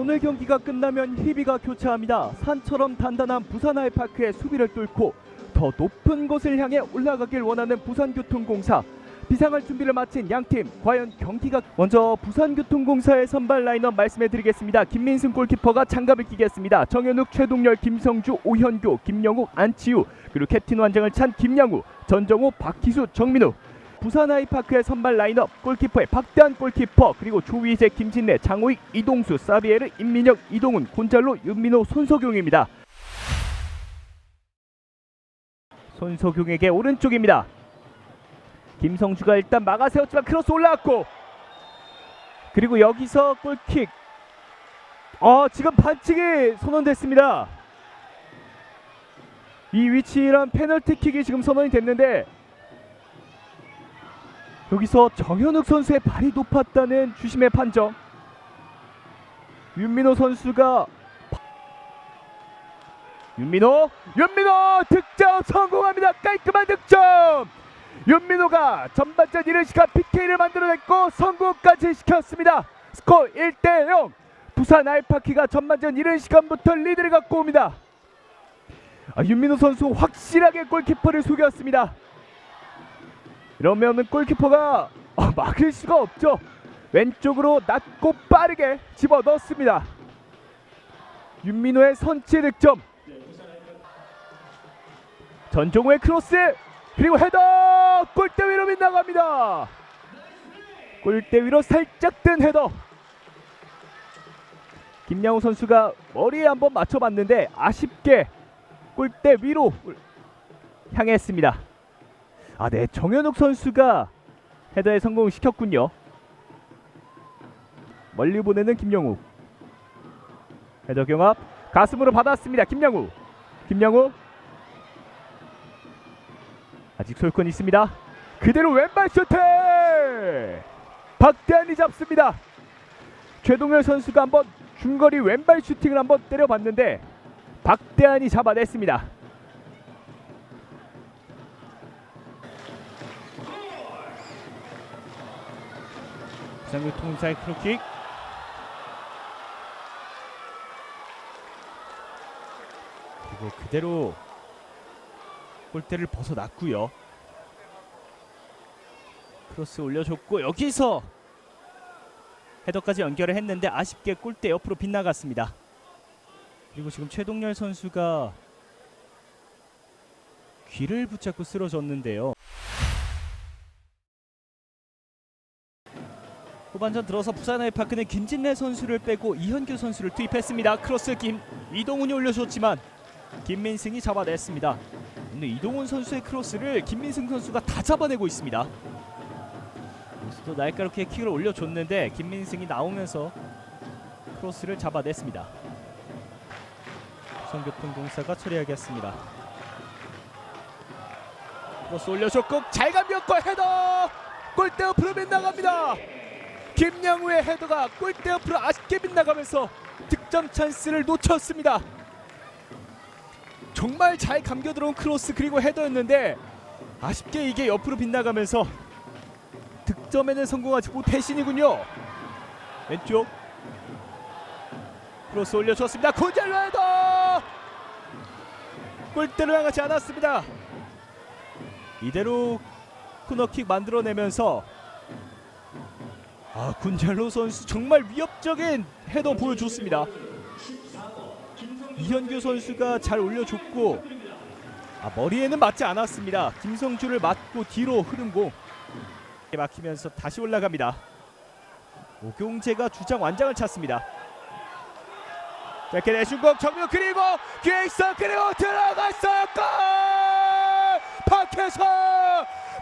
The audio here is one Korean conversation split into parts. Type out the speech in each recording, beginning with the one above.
오늘 경기가 끝나면 희비가 교차합니다. 산처럼 단단한 부산 아이파크의 수비를 뚫고 더 높은 곳을 향해 올라가길 원하는 부산교통공사. 비상할 준비를 마친 양팀 과연 경기가 먼저 부산교통공사의 선발 라인업 말씀해드리겠습니다. 김민승 골키퍼가 장갑을 끼겠습니다. 정현욱, 최동열, 김성주, 오현규, 김영욱, 안치우 그리고 캡틴 완장을 찬 김양우, 전정호, 박희수, 정민우 부산 아이파크의 선발 라인업 골키퍼의 박대한 골키퍼 그리고 조위재 김진래 장호익 이동수 사비에르 임민혁 이동훈 곤잘로 윤민호 손석용입니다. 손석용에게 오른쪽입니다. 김성주가 일단 막아세웠지만 크로스 올라왔고 그리고 여기서 골킥. 어 지금 반칙이 선언됐습니다. 이 위치란 페널티킥이 지금 선언이 됐는데 여기서 정현욱 선수의 발이 높았다는 주심의 판정. 윤민호 선수가 윤민호 윤민호 득점 성공합니다. 깔끔한 득점. 윤민호가 전반전 이른 시간 PK를 만들어냈고 성공까지 시켰습니다. 스코어 1대 0. 부산 알파키가 전반전 이른 시간부터 리드를 갖고 옵니다. 아, 윤민호 선수 확실하게 골키퍼를 속였습니다. 이러면은 골키퍼가 어, 막을 수가 없죠. 왼쪽으로 낮고 빠르게 집어 넣습니다. 윤민호의 선취 득점. 전종호의 크로스 그리고 헤더 골대 위로 빗나갑니다. 골대 위로 살짝 뜬 헤더. 김양호 선수가 머리에 한번 맞춰봤는데 아쉽게 골대 위로 향했습니다. 아, 네. 정현욱 선수가 헤더에 성공시켰군요. 멀리 보내는 김영우. 헤더 경합 가슴으로 받았습니다. 김영우. 김영우. 아직 솔건 있습니다. 그대로 왼발 슈팅! 박대한이 잡습니다. 최동열 선수가 한번 중거리 왼발 슈팅을 한번 때려봤는데 박대한이 잡아냈습니다. 부산교통사의 크로킥. 그리고 그대로 골대를 벗어났고요. 크로스 올려줬고 여기서 헤더까지 연결을 했는데 아쉽게 골대 옆으로 빗나갔습니다. 그리고 지금 최동열 선수가 귀를 붙잡고 쓰러졌는데요 후반전 들어서 부산 아이파크는 김진래 선수를 빼고 이현규 선수를 투입했습니다. 크로스 김 이동훈이 올려줬지만 김민승이 잡아냈습니다. 오늘 이동훈 선수의 크로스를 김민승 선수가 다 잡아내고 있습니다. 여기서도 날카롭게 킥을 올려줬는데 김민승이 나오면서 크로스를 잡아냈습니다. 부산교통공사가 처리하겠습니다. 크로스 올려줬고 잘 감겼고 헤더 골대 옆으로 빗나갑니다. 김양우의 헤더가 골대 옆으로 아쉽게 빗나가면서 득점 찬스를 놓쳤습니다. 정말 잘 감겨 들어온 크로스 그리고 헤더였는데 아쉽게 이게 옆으로 빗나가면서 득점에는 성공하지 못해신이군요. 왼쪽 크로스 올려주었습니다. 곤잘로 헤더 골대로 향하지 않았습니다. 이대로 코너킥 만들어내면서 아 군잘로 선수 정말 위협적인 헤더 보여줬습니다. 이현규 선수가 잘 올려줬고 아, 머리에는 맞지 않았습니다. 김성주를 맞고 뒤로 흐른 공 막히면서 다시 올라갑니다. 오경재가 주장 완장을 찾습니다. 짧게 내준 공 정면 그리고 있어 그리고 들어갔어요 골! 박혜성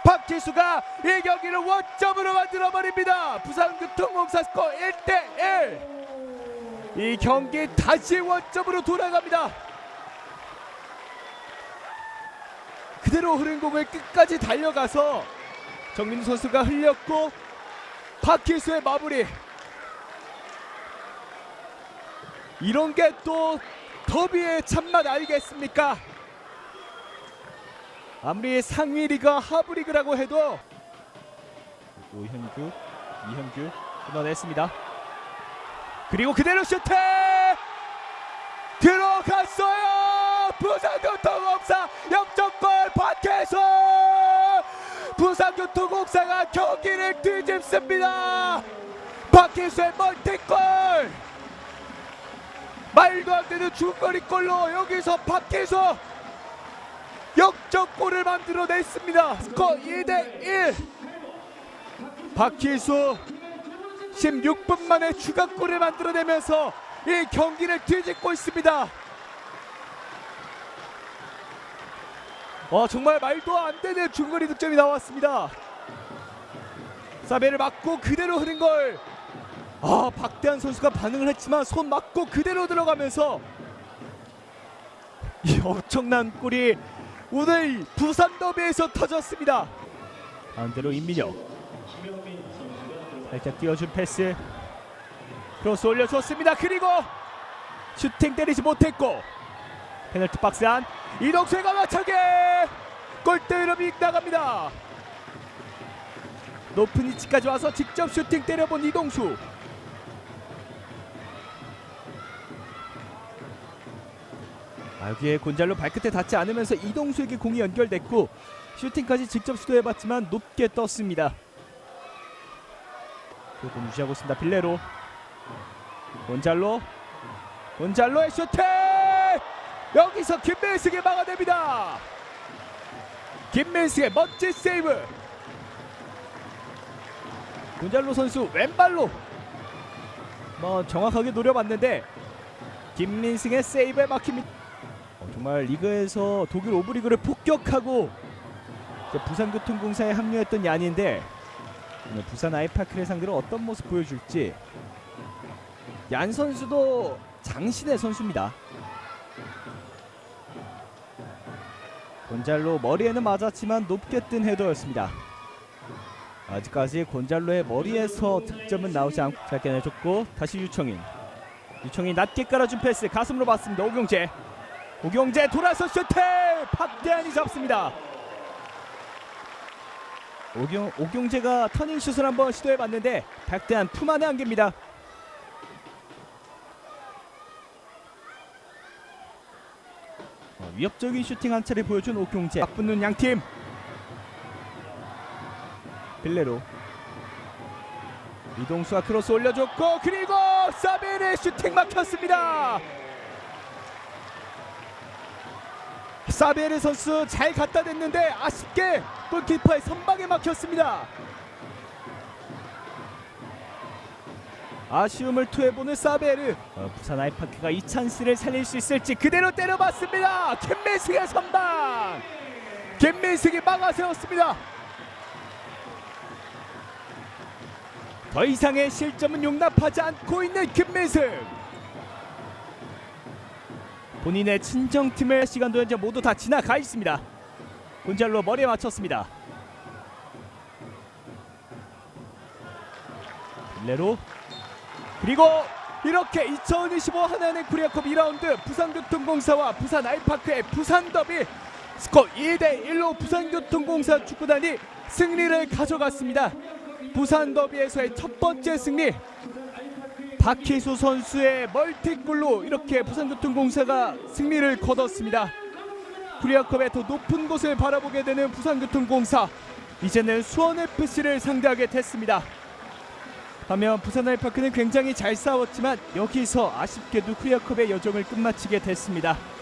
박지수가 이 경기를 원점으로 만들어 버립니다. 부산교통공사 스코어 1대 1. 이 경기 다시 원점으로 돌아갑니다. 그대로 흐른 공을 끝까지 달려가서 정민우 선수가 흘렸고 박희수의 마무리. 이런 게 또 더비의 참맛 아니겠습니까? 아무리 상위 리가 하부 리그라고 해도 오현규, 이현규 끊어냈습니다. 그리고 그대로 슈팅! 들어갔어요! 부산교통공사 역전골 박혜수! 부산교통공사가 경기를 뒤집습니다. 박혜수의 멀티골! 말도 안 되는 중거리골로 여기서 박혜수 역전골을 만들어냈습니다 스코어 2대 1 박희수 16분 만에 추가골을 만들어내면서 이 경기를 뒤집고 있습니다. 와 정말 말도 안 되는 중거리 득점이 나왔습니다. 사베를 맞고 그대로 흐른 걸. 아 박대한 선수가 반응을 했지만 손 맞고 그대로 들어가면서 이 엄청난 골이 오늘 부산 더비에서 터졌습니다. 반대로 임민혁. 살짝 띄워준 패스. 크로스 올려줬습니다. 그리고 슈팅 때리지 못했고 페널티 박스 안. 이동수의 가마차게 골대로 빗나갑니다. 높은 위치까지 와서 직접 슈팅 때려본 이동수 여기에 곤잘로 발끝에 닿지 않으면서 이동수에게 공이 연결됐고 슈팅까지 직접 시도해봤지만 높게 떴습니다 조금 유지하고 있습니다. 빌레로 곤잘로 곤잘로의 슈팅 여기서 김민식이 막아냅니다. 김민식의 멋진 세이브 곤잘로 선수 왼발로 뭐 정확하게 노려봤는데 김민승의 세이브에 막힙니다. 어, 정말 리그에서 독일 오브리그를 폭격하고 부산교통공사에 합류했던 얀인데 오늘 부산 아이파크를 상대로 어떤 모습 보여줄지 얀 선수도 장신의 선수입니다. 곤잘로 머리에는 맞았지만 높게 뜬 헤더였습니다. 아직까지 곤잘로의 머리에서 득점은 나오지 않고 짧게 내줬고 다시 유청인 유청인 낮게 깔아준 패스 가슴으로 봤습니다. 오경재 오경재 돌아서 슈팅 박대한이 잡습니다. 오경, 오경재가 터닝슛을 한번 시도해봤는데 박대한 품 안의 한계입니다. 어, 위협적인 슈팅 한 차례 보여준 오경재 맞붙는 양팀 빌레로 이동수가 크로스 올려줬고 그리고 사벨의 슈팅 막혔습니다. 사베르 선수 잘 갖다 댔는데 아쉽게 골키퍼의 선방에 막혔습니다. 아쉬움을 토해보는 사베르 어, 부산 아이파크가 이 찬스를 살릴 수 있을지 그대로 때려봤습니다. 김민승의 선방 김민승이 막아세웠습니다. 더 이상의 실점은 용납하지 않고 있는 김민승 본인의 친정팀의 시간도 현재 모두 다 지나가 있습니다. 곤잘로 머리에 맞췄습니다. 빌레로 그리고 이렇게 2025 하나은행 코리아컵 2라운드 부산교통공사와 부산 아이파크의 부산 더비 스코어 2대 1로 부산교통공사 축구단이 승리를 가져갔습니다. 부산 더비에서의 첫 번째 승리 박희수 선수의 멀티골로 이렇게 부산교통공사가 승리를 거뒀습니다. 코리아컵의 더 높은 곳을 바라보게 되는 부산교통공사 이제는 수원FC를 상대하게 됐습니다. 반면 부산 아이파크는 굉장히 잘 싸웠지만 여기서 아쉽게도 코리아컵의 여정을 끝마치게 됐습니다.